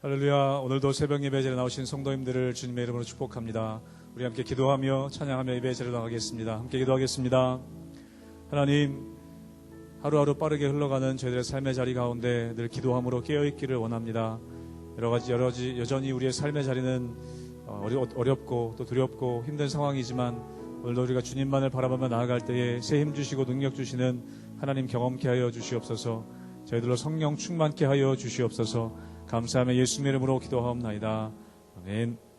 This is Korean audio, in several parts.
할렐루야. 오늘도 새벽 예배 자리에 나오신 성도님들을 주님의 이름으로 축복합니다. 우리 함께 기도하며 찬양하며 예배 자리로 나가겠습니다. 함께 기도하겠습니다. 하나님, 하루하루 빠르게 흘러가는 저희들의 삶의 자리 가운데 늘 기도함으로 깨어있기를 원합니다. 여러 가지, 여러 가지, 여전히 우리의 삶의 자리는 어, 어렵고 또 두렵고 힘든 상황이지만 오늘도 우리가 주님만을 바라보며 나아갈 때에 새 힘 주시고 능력 주시는 하나님 경험케 하여 주시옵소서 저희들로 성령 충만케 하여 주시옵소서 감사하며 예수님의 이름으로 기도하옵나이다. 아멘.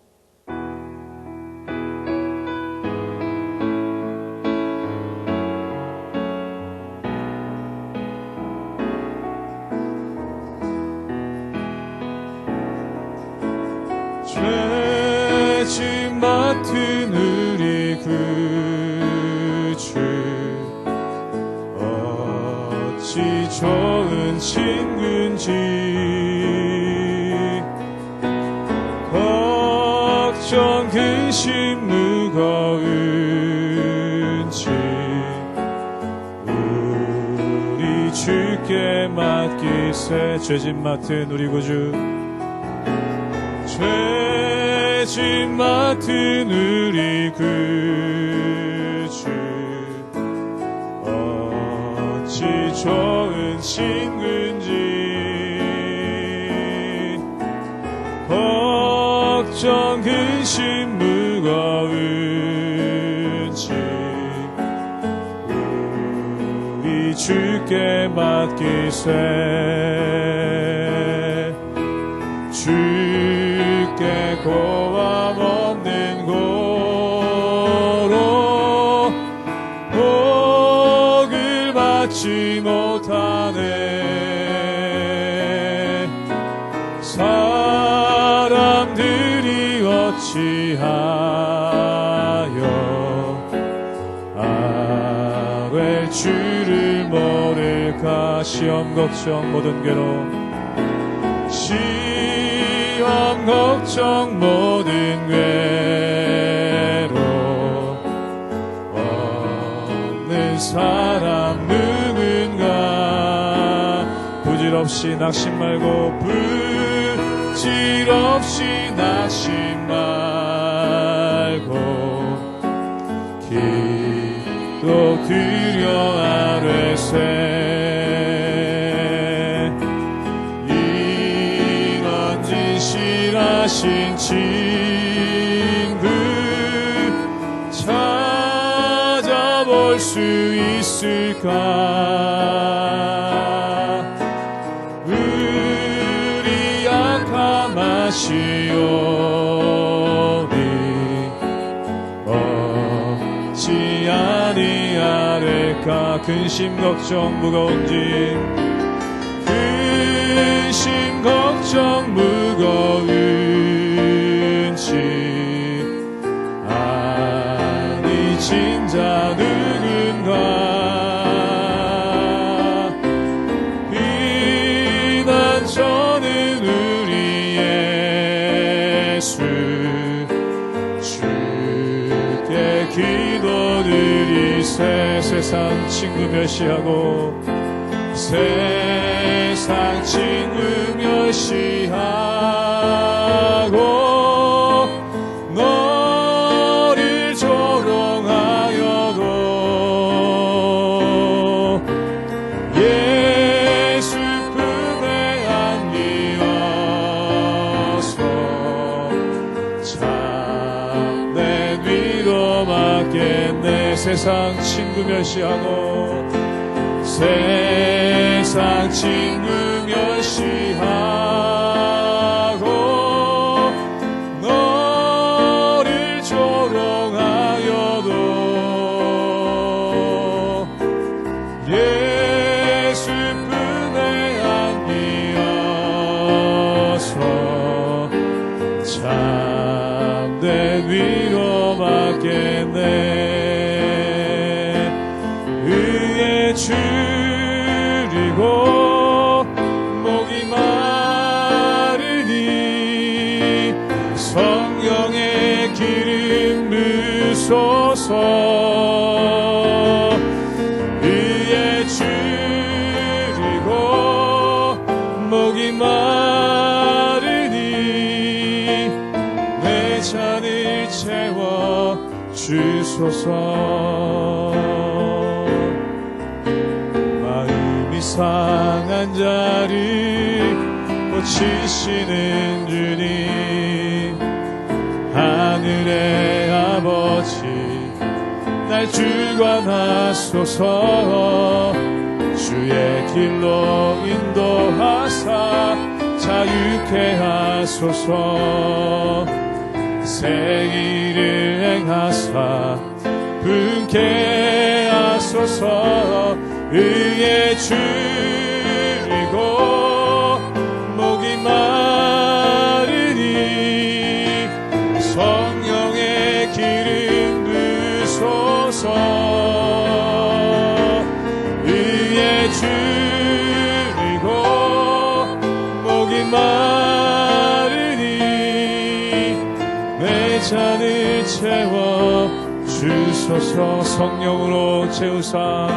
맡기세 죄짐 맡은 우리 구주. 죄짐 맡은 우리 구주. 어찌 좋은 친구인지. 걱정 근심 주께 시험 걱정 모든 괴로움 시험 걱정 모든 괴로. 없는 사람 누군가 부질없이 낙심 말고 부질없이 낙심 말고 기도 드려 아뢰세 신 친구 찾아볼 수 있을까? 우리 약함하시오니 어찌 아니하를까? 근심 걱정 무거운지 근심 걱정 무거운 자 누군가? 비난 저는 우리 예수 주께 기도드리세 세상 친구 멸시하고 세상 친구 멸시하고 세상 친구 멸시하고 세상 친구 멸시 주소서. 마음이 상한 자를 고치시는 주님. 하늘의 아버지 날 주관하소서. 주의 길로 인도하사 자유케 하소서 새 일을 행하사 분케 하소서. 의의 줄 주소서. 성령으로 채우사.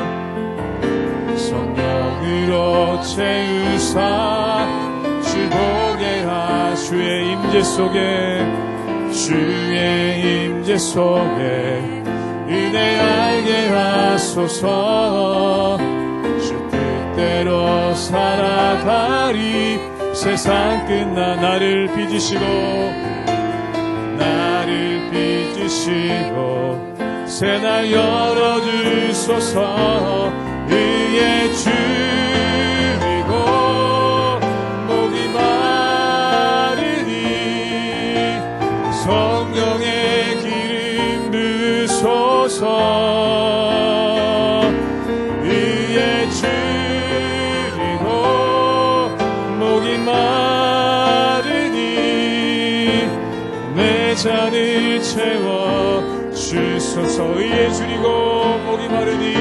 성령으로 채우사. 주보게 하 주의 임재 속에 주의 임재 속에 은혜 알게 하소서. 주 뜻대로 살아가리. 세상 끝나 나를 빚으시고 나를 빚으시고 새날 열어주소서. 의의 줄 주소서. 의의 줄이고 목이 마르니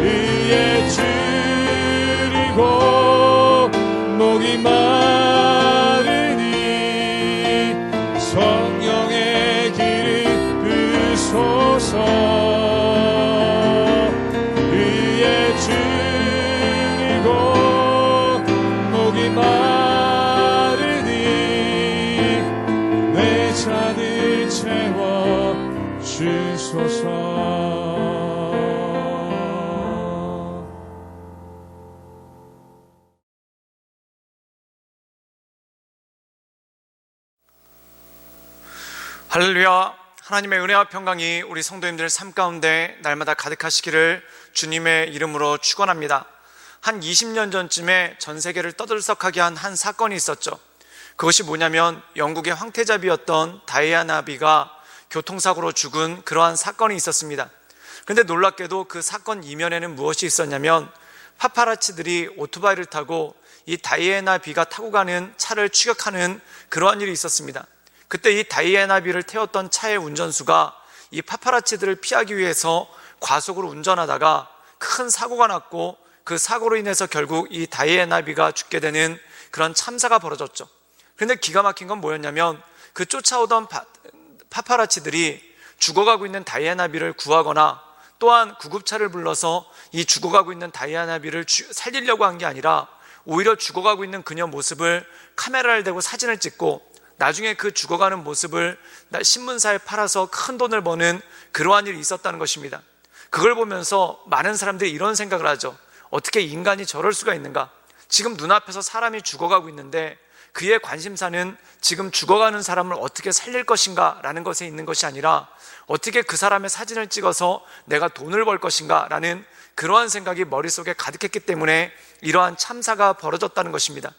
의의 줄이고 하나님의 은혜와 평강이 우리 성도님들 삶 가운데 날마다 가득하시기를 주님의 이름으로 축원합니다. 한 20년 전쯤에 전 세계를 떠들썩하게 한 한 사건이 있었죠. 그것이 뭐냐면 영국의 황태자비였던 다이아나 비가 교통사고로 죽은 그러한 사건이 있었습니다. 근데 놀랍게도 그 사건 이면에는 무엇이 있었냐면 파파라치들이 오토바이를 타고 이 다이애나 비가 타고 가는 차를 추격하는 그러한 일이 있었습니다. 그때 이 다이애나 비를 태웠던 차의 운전수가 이 파파라치들을 피하기 위해서 과속으로 운전하다가 큰 사고가 났고 그 사고로 인해서 결국 이 다이애나 비가 죽게 되는 그런 참사가 벌어졌죠. 근데 기가 막힌 건 뭐였냐면 그 쫓아오던 파, 파파라치들이 죽어가고 있는 다이애나비를 구하거나 또한 구급차를 불러서 이 죽어가고 있는 다이애나비를 주- 살리려고 한 게 아니라 오히려 죽어가고 있는 그녀 모습을 카메라를 대고 사진을 찍고 나중에 그 죽어가는 모습을 나- 신문사에 팔아서 큰 돈을 버는 그러한 일이 있었다는 것입니다. 그걸 보면서 많은 사람들이 이런 생각을 하죠. 어떻게 인간이 저럴 수가 있는가? 지금 눈앞에서 사람이 죽어가고 있는데 그의 관심사는 지금 죽어가는 사람을 어떻게 살릴 것인가 라는 것에 있는 것이 아니라 어떻게 그 사람의 사진을 찍어서 내가 돈을 벌 것인가 라는 그러한 생각이 머릿속에 가득했기 때문에 이러한 참사가 벌어졌다는 것입니다.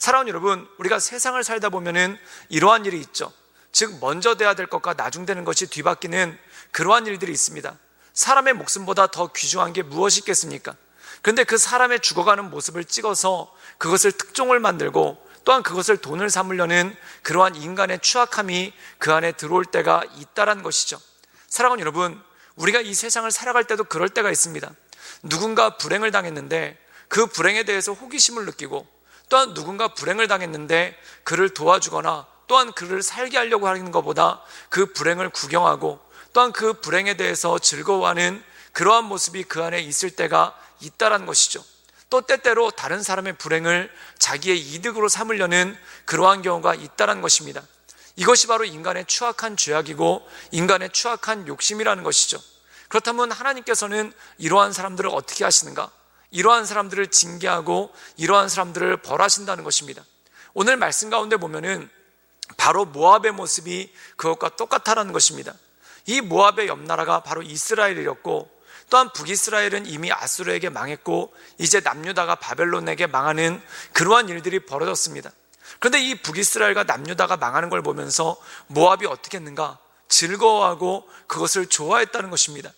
사랑하는 여러분, 우리가 세상을 살다 보면은 이러한 일이 있죠. 즉, 먼저 돼야 될 것과 나중되는 것이 뒤바뀌는 그러한 일들이 있습니다. 사람의 목숨보다 더 귀중한 게 무엇이 있겠습니까? 그런데 그 사람의 죽어가는 모습을 찍어서 그것을 특종을 만들고 또한 그것을 돈을 삼으려는 그러한 인간의 추악함이 그 안에 들어올 때가 있다라는 것이죠. 사랑하는 여러분, 우리가 이 세상을 살아갈 때도 그럴 때가 있습니다. 누군가 불행을 당했는데 그 불행에 대해서 호기심을 느끼고 또한 누군가 불행을 당했는데 그를 도와주거나 또한 그를 살게 하려고 하는 것보다 그 불행을 구경하고 또한 그 불행에 대해서 즐거워하는 그러한 모습이 그 안에 있을 때가 있다라는 것이죠. 또 때때로 다른 사람의 불행을 자기의 이득으로 삼으려는 그러한 경우가 있다라는 것입니다. 이것이 바로 인간의 추악한 죄악이고 인간의 추악한 욕심이라는 것이죠. 그렇다면 하나님께서는 이러한 사람들을 어떻게 하시는가? 이러한 사람들을 징계하고 이러한 사람들을 벌하신다는 것입니다. 오늘 말씀 가운데 보면은 바로 모압의 모습이 그것과 똑같다라는 것입니다. 이 모압의 옆 나라가 바로 이스라엘이었고 또한 북이스라엘은 이미 아수르에게 망했고 이제 남유다가 바벨론에게 망하는 그러한 일들이 벌어졌습니다. 그런데 이 북이스라엘과 남유다가 망하는 걸 보면서 모압이 어떻게 했는가? 즐거워하고 그것을 좋아했다는 것입니다.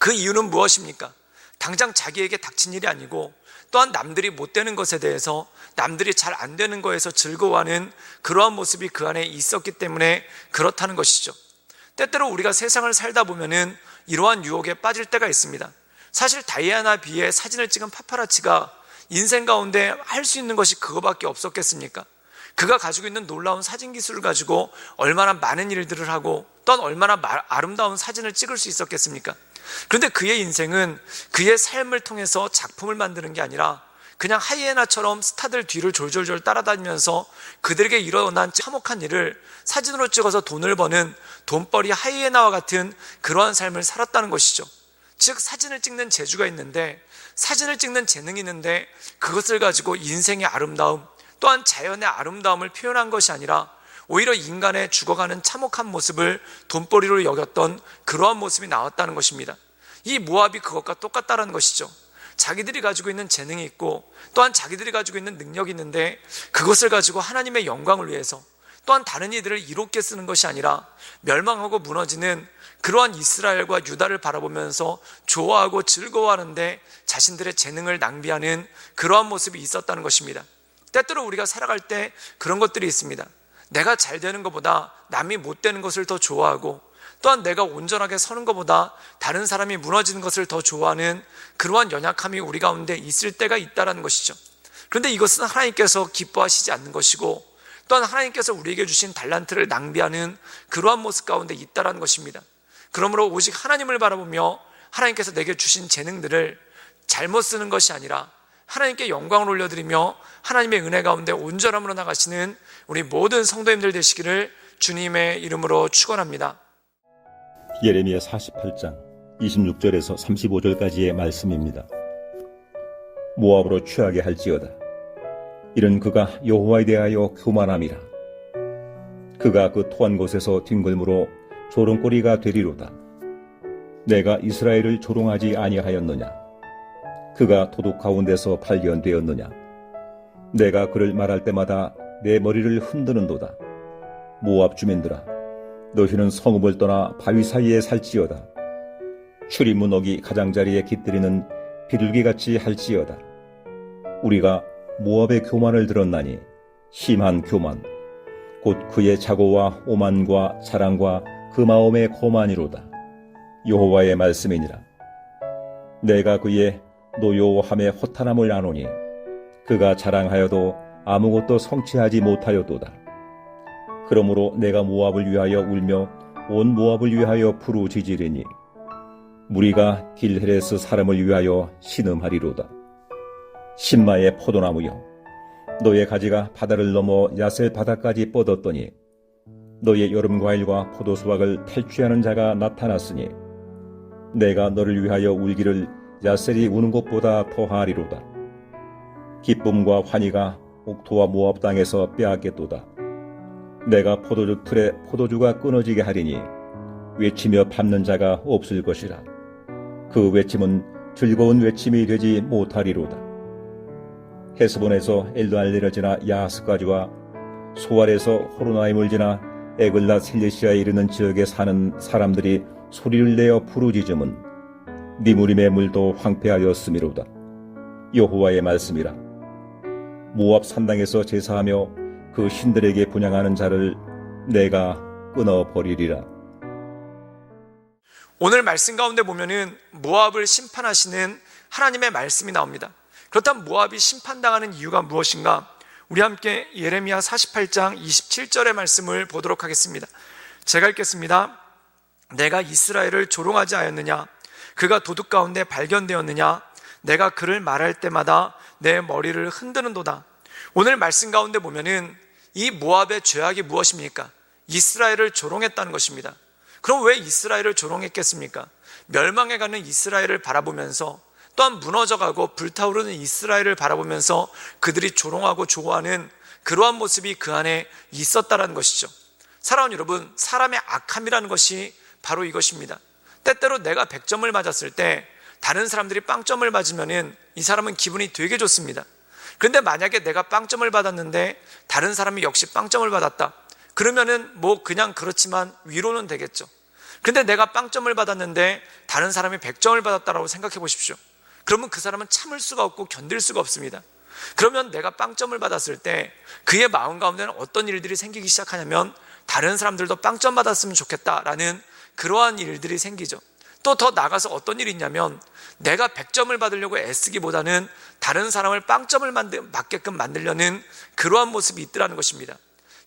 그 이유는 무엇입니까? 당장 자기에게 닥친 일이 아니고 또한 남들이 못 되는 것에 대해서 남들이 잘 안 되는 거에서 즐거워하는 그러한 모습이 그 안에 있었기 때문에 그렇다는 것이죠. 때때로 우리가 세상을 살다 보면은 이러한 유혹에 빠질 때가 있습니다. 사실 다이아나 비의 사진을 찍은 파파라치가 인생 가운데 할 수 있는 것이 그거밖에 없었겠습니까? 그가 가지고 있는 놀라운 사진 기술을 가지고 얼마나 많은 일들을 하고 또한 얼마나 마- 아름다운 사진을 찍을 수 있었겠습니까? 그런데 그의 인생은 그의 삶을 통해서 작품을 만드는 게 아니라 그냥 하이에나처럼 스타들 뒤를 졸졸졸 따라다니면서 그들에게 일어난 참혹한 일을 사진으로 찍어서 돈을 버는 돈벌이 하이에나와 같은 그러한 삶을 살았다는 것이죠. 즉 사진을 찍는 재주가 있는데 사진을 찍는 재능이 있는데 그것을 가지고 인생의 아름다움 또한 자연의 아름다움을 표현한 것이 아니라 오히려 인간의 죽어가는 참혹한 모습을 돈벌이로 여겼던 그러한 모습이 나왔다는 것입니다. 이 모압이 그것과 똑같다는 것이죠. 자기들이 가지고 있는 재능이 있고 또한 자기들이 가지고 있는 능력이 있는데 그것을 가지고 하나님의 영광을 위해서 또한 다른 이들을 이롭게 쓰는 것이 아니라 멸망하고 무너지는 그러한 이스라엘과 유다를 바라보면서 좋아하고 즐거워하는데 자신들의 재능을 낭비하는 그러한 모습이 있었다는 것입니다. 때때로 우리가 살아갈 때 그런 것들이 있습니다. 내가 잘 되는 것보다 남이 못 되는 것을 더 좋아하고 또한 내가 온전하게 서는 것보다 다른 사람이 무너지는 것을 더 좋아하는 그러한 연약함이 우리 가운데 있을 때가 있다라는 것이죠. 그런데 이것은 하나님께서 기뻐하시지 않는 것이고 또한 하나님께서 우리에게 주신 달란트를 낭비하는 그러한 모습 가운데 있다라는 것입니다. 그러므로 오직 하나님을 바라보며 하나님께서 내게 주신 재능들을 잘못 쓰는 것이 아니라 하나님께 영광을 올려드리며 하나님의 은혜 가운데 온전함으로 나가시는 우리 모든 성도님들 되시기를 주님의 이름으로 축원합니다. 예레미야 48장 26절에서 35절까지의 말씀입니다. 모압으로 취하게 할지어다. 이는 그가 여호와에 대하여 교만함이라. 그가 그 토한 곳에서 뒹굴므로 조롱거리가 되리로다. 내가 이스라엘을 조롱하지 아니하였느냐? 그가 도둑 가운데서 발견되었느냐? 내가 그를 말할 때마다 내 머리를 흔드는도다. 모압 주민들아, 너희는 성읍을 떠나 바위 사이에 살지어다. 출입문옥이 가장자리에 깃들이는 비둘기같이 할지어다. 우리가 모압의 교만을 들었나니 심한 교만, 곧 그의 자고와 오만과 자랑과 그 마음의 거만이로다. 여호와의 말씀이니라. 내가 그의 노여함의 허탄함을 아노니 그가 자랑하여도 아무것도 성취하지 못하였도다. 그러므로 내가 모압을 위하여 울며 온 모압을 위하여 부르짖으리니 무리가 길헤레스 사람을 위하여 신음하리로다. 신마의 포도나무여 너의 가지가 바다를 넘어 야셀 바다까지 뻗었더니 너의 여름 과일과 포도 수확을 탈취하는 자가 나타났으니 내가 너를 위하여 울기를 야셀이 우는 것보다 더하리로다. 기쁨과 환희가 옥토와 모압 땅에서 빼앗겠도다. 내가 포도주 틀에 포도주가 끊어지게 하리니 외치며 밟는 자가 없을 것이라. 그 외침은 즐거운 외침이 되지 못하리로다. 헤스본에서 엘도알리를 지나 야하스까지와 소알에서 호로나임을 지나 에글라 셀레시아에 이르는 지역에 사는 사람들이 소리를 내어 부르짖음은 니무림의 물도 황폐하였음이로다. 여호와의 말씀이라. 모압 산당에서 제사하며 그 신들에게 분양하는 자를 내가 끊어 버리리라. 오늘 말씀 가운데 보면은 모압을 심판하시는 하나님의 말씀이 나옵니다. 그렇다면 모압이 심판당하는 이유가 무엇인가? 우리 함께 예레미야 48장 27절의 말씀을 보도록 하겠습니다. 제가 읽겠습니다. 내가 이스라엘을 조롱하지 않았느냐? 그가 도둑 가운데 발견되었느냐? 내가 그를 말할 때마다 내 머리를 흔드는도다. 오늘 말씀 가운데 보면은 이 모압의 죄악이 무엇입니까? 이스라엘을 조롱했다는 것입니다. 그럼 왜 이스라엘을 조롱했겠습니까? 멸망해가는 이스라엘을 바라보면서 또한 무너져가고 불타오르는 이스라엘을 바라보면서 그들이 조롱하고 좋아하는 그러한 모습이 그 안에 있었다라는 것이죠. 사랑하는 여러분, 사람의 악함이라는 것이 바로 이것입니다. 때때로 내가 100점을 맞았을 때 다른 사람들이 빵점을 맞으면은 이 사람은 기분이 되게 좋습니다. 그런데 만약에 내가 빵점을 받았는데 다른 사람이 역시 빵점을 받았다. 그러면은 뭐 그냥 그렇지만 위로는 되겠죠. 근데 내가 빵점을 받았는데 다른 사람이 100점을 받았다라고 생각해 보십시오. 그러면 그 사람은 참을 수가 없고 견딜 수가 없습니다. 그러면 내가 빵점을 받았을 때 그의 마음 가운데는 어떤 일들이 생기기 시작하냐면 다른 사람들도 빵점 받았으면 좋겠다라는 그러한 일들이 생기죠. 또 더 나가서 어떤 일이 있냐면 내가 100점을 받으려고 애쓰기보다는 다른 사람을 빵점을 받게끔 만들려는 그러한 모습이 있더라는 것입니다.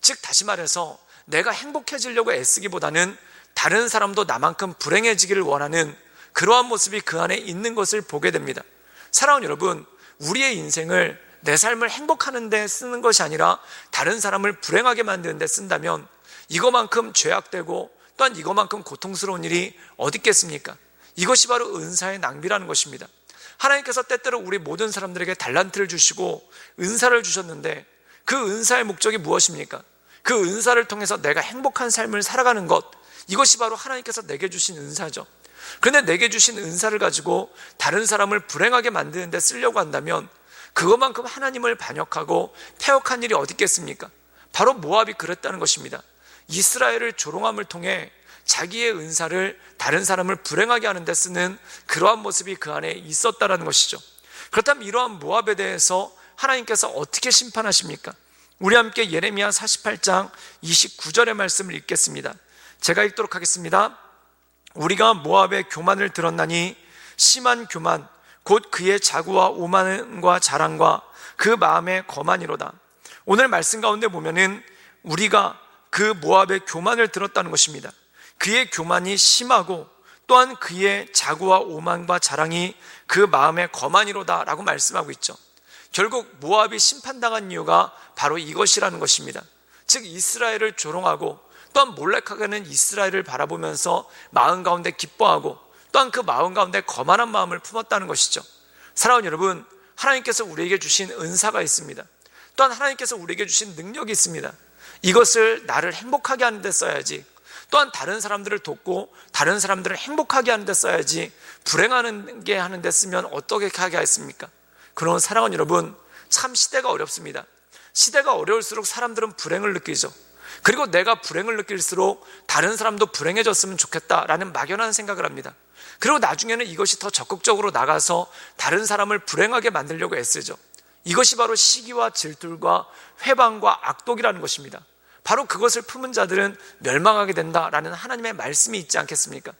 즉 다시 말해서 내가 행복해지려고 애쓰기보다는 다른 사람도 나만큼 불행해지기를 원하는 그러한 모습이 그 안에 있는 것을 보게 됩니다. 사랑하는 여러분, 우리의 인생을 내 삶을 행복하는 데 쓰는 것이 아니라 다른 사람을 불행하게 만드는 데 쓴다면 이거만큼 죄악되고 또한 이거만큼 고통스러운 일이 어디 있겠습니까? 이것이 바로 은사의 낭비라는 것입니다. 하나님께서 때때로 우리 모든 사람들에게 달란트를 주시고 은사를 주셨는데 그 은사의 목적이 무엇입니까? 그 은사를 통해서 내가 행복한 삶을 살아가는 것 이것이 바로 하나님께서 내게 주신 은사죠. 그런데 내게 주신 은사를 가지고 다른 사람을 불행하게 만드는 데 쓰려고 한다면 그것만큼 하나님을 반역하고 폐역한 일이 어디 있겠습니까? 바로 모압이 그랬다는 것입니다. 이스라엘을 조롱함을 통해 자기의 은사를 다른 사람을 불행하게 하는 데 쓰는 그러한 모습이 그 안에 있었다라는 것이죠. 그렇다면 이러한 모압에 대해서 하나님께서 어떻게 심판하십니까? 우리 함께 예레미야 48장 29절의 말씀을 읽겠습니다. 제가 읽도록 하겠습니다. 우리가 모압의 교만을 들었나니 심한 교만 곧 그의 자구와 오만과 자랑과 그 마음의 거만이로다. 오늘 말씀 가운데 보면은 우리가 그 모압의 교만을 들었다는 것입니다. 그의 교만이 심하고 또한 그의 자구와 오만과 자랑이 그 마음의 거만이로다라고 말씀하고 있죠. 결국 모압이 심판당한 이유가 바로 이것이라는 것입니다. 즉 이스라엘을 조롱하고 또한 몰래카게는 이스라엘을 바라보면서 마음 가운데 기뻐하고 또한 그 마음 가운데 거만한 마음을 품었다는 것이죠. 사랑하는 여러분, 하나님께서 우리에게 주신 은사가 있습니다. 또한 하나님께서 우리에게 주신 능력이 있습니다. 이것을 나를 행복하게 하는 데 써야지. 또한 다른 사람들을 돕고 다른 사람들을 행복하게 하는 데 써야지. 불행하는 게 하는 데 쓰면 어떻게 하게 하겠습니까? 그런 사랑하는 여러분, 참 시대가 어렵습니다. 시대가 어려울수록 사람들은 불행을 느끼죠. 그리고 내가 불행을 느낄수록 다른 사람도 불행해졌으면 좋겠다라는 막연한 생각을 합니다. 그리고 나중에는 이것이 더 적극적으로 나가서 다른 사람을 불행하게 만들려고 애쓰죠. 이것이 바로 시기와 질투과 회방과 악독이라는 것입니다. 바로 그것을 품은 자들은 멸망하게 된다라는 하나님의 말씀이 있지 않겠습니까?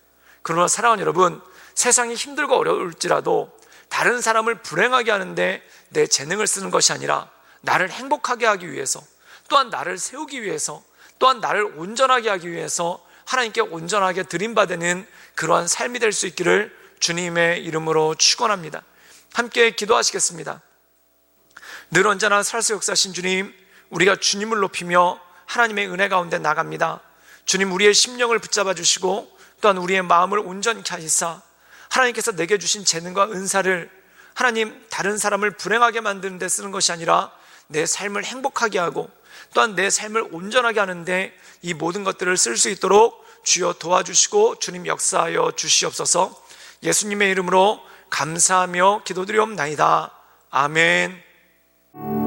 그러나 사랑하는 여러분, 세상이 힘들고 어려울지라도 다른 사람을 불행하게 하는데 내 재능을 쓰는 것이 아니라 나를 행복하게 하기 위해서 또한 나를 세우기 위해서 또한 나를 온전하게 하기 위해서 하나님께 온전하게 드림받는 그러한 삶이 될 수 있기를 주님의 이름으로 축원합니다. 함께 기도하시겠습니다. 늘 언제나 살아서 역사신 주님, 우리가 주님을 높이며 하나님의 은혜 가운데 나갑니다. 주님 우리의 심령을 붙잡아 주시고 또한 우리의 마음을 온전히 하시사 하나님께서 내게 주신 재능과 은사를 하나님 다른 사람을 불행하게 만드는 데 쓰는 것이 아니라 내 삶을 행복하게 하고 또한 내 삶을 온전하게 하는데 이 모든 것들을 쓸 수 있도록 주여 도와주시고 주님 역사하여 주시옵소서 예수님의 이름으로 감사하며 기도드리옵나이다. 아멘.